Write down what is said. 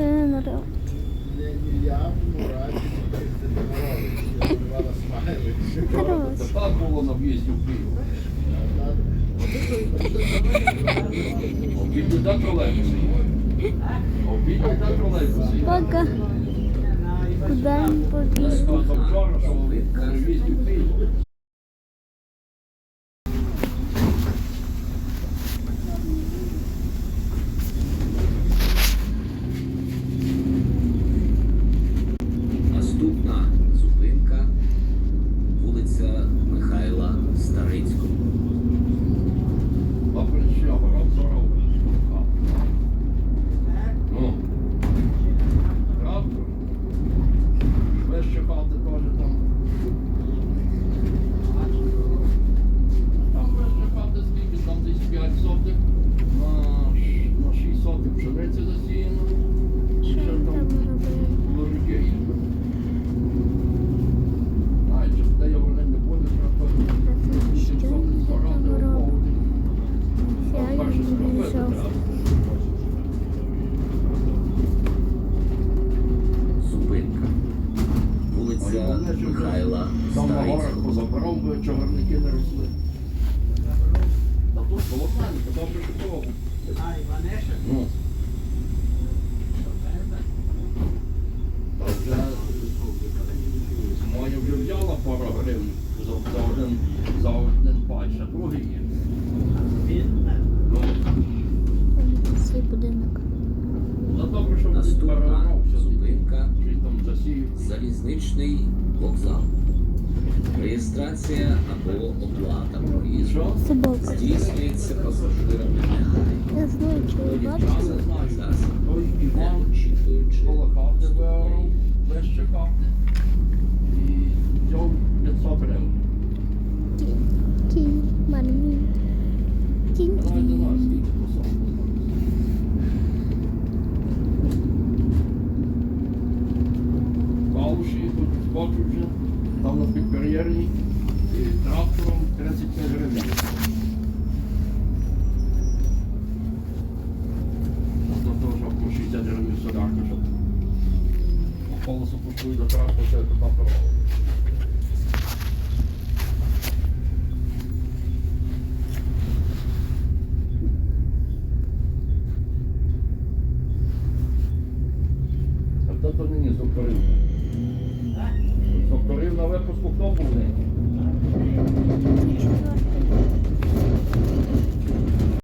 Ще не робить. Ні, я в Мураді не домовилися. Я давала смайли. Хорош. Це так було на в'їзді в Київ. Обідні до тролейбуси. Обідні до тролейбуси. Пока. Куда він побіг? На в'їзді в. Наступна зупинка вулиця Михайла Старицького. А прийшов, розоров. Ну. Правда? Вище хати теж там. Там вище хати скільки, там десь 5 сотих на, ш- на 6 сотих пшениці засіяно. Що Ще там лорики є. Навіть де я вони не буде, Що 8 він сотих там зорати, робив? Перше зробити треба. Зупинка. Вулиця Михайла Там на горах Старицького. позабирав би чагарники не росли. Та тут волосанка, добре, що того. Ну. Другий є. Ну, будинок. за добре, що Наступна зупинка залізничний вокзал. Реєстрація або оплата проїзду здійснюється пасажирами негайно. Я знаю, чи ви бачите. не очікуючи Кочуча, там сме кариерни и трактором 35 гривен. Там тоже около 60 гривен сега кажат. Около се почуи да трактор, се е това право. Та то не є зупинено. Тобто Докторів на випуску хто був?